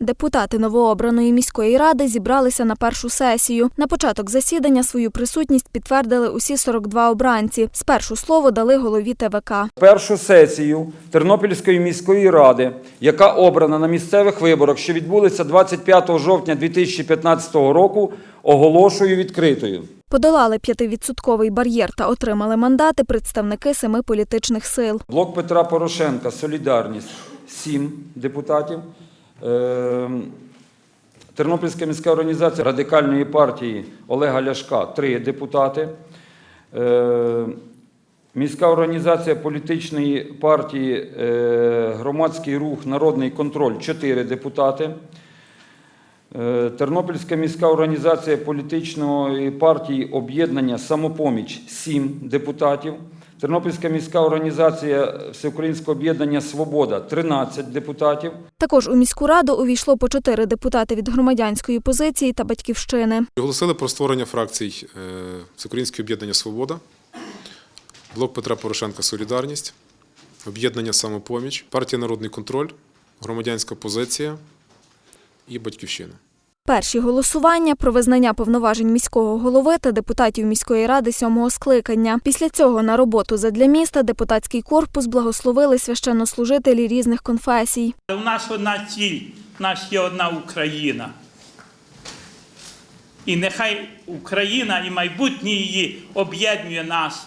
Депутати новообраної міської ради зібралися на першу сесію. На початок засідання свою присутність підтвердили усі 42 обранці. Спершу слово дали голові ТВК. Першу сесію Тернопільської міської ради, яка обрана на місцевих виборах, що відбулися 25 жовтня 2015 року, оголошую відкритою. Подолали п'ятивідсотковий бар'єр та отримали мандати представники семи політичних сил. Блок Петра Порошенка Солідарність 7 депутатів. Е, Тернопільська міська організація радикальної партії Олега Ляшка 3 депутати. Е, Міська організація політичної партії е, Громадський рух Народний контроль 4 депутати. Е, Тернопільська міська організація політичної партії Об'єднання Самопоміч 7 депутатів. Тернопільська міська організація Всеукраїнського об'єднання Свобода 13 депутатів. Також у міську раду увійшло по чотири депутати від громадянської позиції та батьківщини. Оголосили про створення фракцій е, Всеукраїнське об'єднання Свобода, Блок Петра Порошенка Солідарність, Об'єднання Самопоміч, Партія Народний контроль, Громадянська позиція і Батьківщина. Перші голосування про визнання повноважень міського голови та депутатів міської ради сьомого скликання. Після цього на роботу задля міста депутатський корпус благословили священнослужителі різних конфесій. У нас одна ціль, у нас є одна Україна. І нехай Україна і майбутнє її об'єднує нас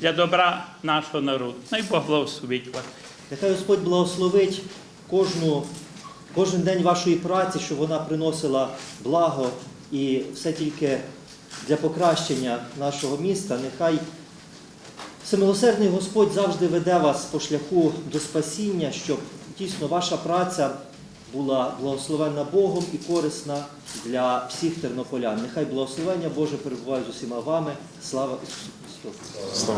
для добра нашого народу. Най Бог благословить вас. Нехай Господь благословить кожну, кожен день вашої праці, щоб вона приносила благо і все тільки для покращення нашого міста. Нехай всемилосердний Господь завжди веде вас по шляху до спасіння, щоб дійсно ваша праця була благословенна Богом і корисна для всіх тернополян. Нехай благословення Боже перебуває з усіма вами. Слава Ісусу Христу!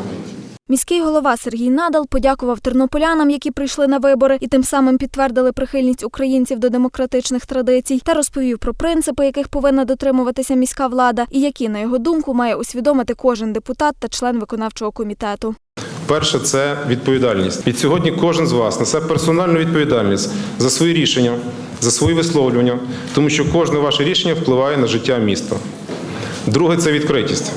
Міський голова Сергій Надал подякував тернополянам, які прийшли на вибори, і тим самим підтвердили прихильність українців до демократичних традицій, та розповів про принципи, яких повинна дотримуватися міська влада, і які, на його думку, має усвідомити кожен депутат та член виконавчого комітету. Перше це відповідальність. Від сьогодні кожен з вас несе персональну відповідальність за свої рішення, за свої висловлювання, тому що кожне ваше рішення впливає на життя міста. Друге це відкритість.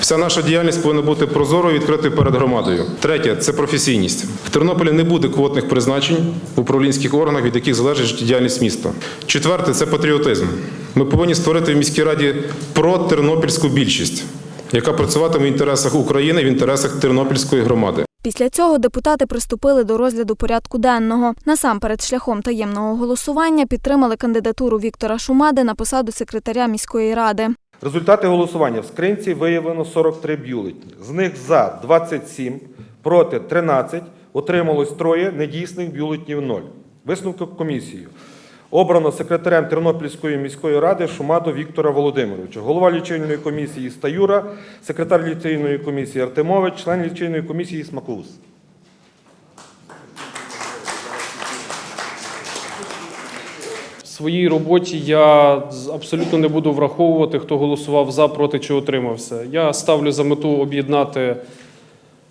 Вся наша діяльність повинна бути прозорою відкритою перед громадою. Третє це професійність. В Тернополі не буде квотних призначень в управлінських органах, від яких залежить життєдіяльність міста. Четверте це патріотизм. Ми повинні створити в міській раді протернопільську більшість, яка працюватиме в інтересах України, в інтересах тернопільської громади. Після цього депутати приступили до розгляду порядку денного. Насамперед, шляхом таємного голосування підтримали кандидатуру Віктора Шумади на посаду секретаря міської ради. Результати голосування в скринці виявлено 43 бюлетні. З них за 27, проти 13, отрималось троє, недійсних бюлетнів 0. Висновок комісії. Обрано секретарем Тернопільської міської ради Шумаду Віктора Володимировича, голова лічильної комісії Стаюра, секретар лічильної комісії Артемович, член лічильної комісії Смакус. Своїй роботі я абсолютно не буду враховувати, хто голосував за, проти чи утримався. Я ставлю за мету об'єднати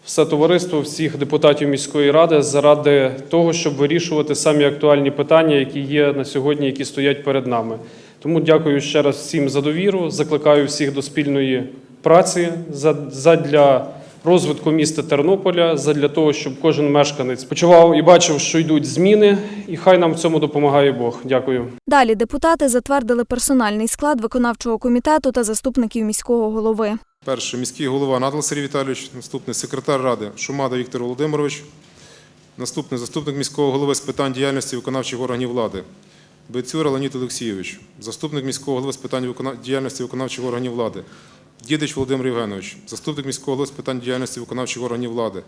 все товариство, всіх депутатів міської ради заради того, щоб вирішувати самі актуальні питання, які є на сьогодні, які стоять перед нами. Тому дякую ще раз всім за довіру. Закликаю всіх до спільної праці за- задля розвитку міста Тернополя, задля того, щоб кожен мешканець почував і бачив, що йдуть зміни, і хай нам в цьому допомагає Бог. Дякую. Далі депутати затвердили персональний склад виконавчого комітету та заступників міського голови. Перше міський голова Надал Сергій Віталійович, наступний секретар ради Шумада Віктор Володимирович, наступний заступник міського голови з питань діяльності виконавчих органів влади Бецюра Леонід Олексійович, заступник міського голови з питань діяльності виконавчих органів влади Дідич Володимир Євгенович, заступник міського голови з питань діяльності виконавчих органів влади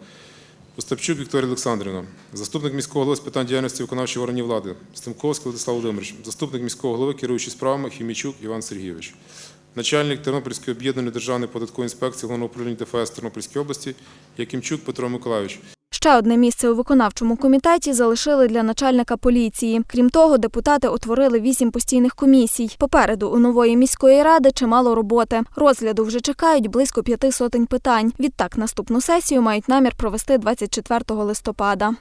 Остапчук Вікторія Олександрівна, заступник міського голови з питань діяльності виконавчих органів влади Стемковський Владислав Володимирович, заступник міського голови, керуючий справами Хімічук Іван Сергійович. Начальник Тернопільської об'єднаної державної податкової інспекції Головного управління ДФС Тернопільської області Якимчук Петро Миколайович. Ще одне місце у виконавчому комітеті залишили для начальника поліції. Крім того, депутати утворили вісім постійних комісій. Попереду у нової міської ради чимало роботи. Розгляду вже чекають близько п'яти сотень питань. Відтак наступну сесію мають намір провести 24 листопада.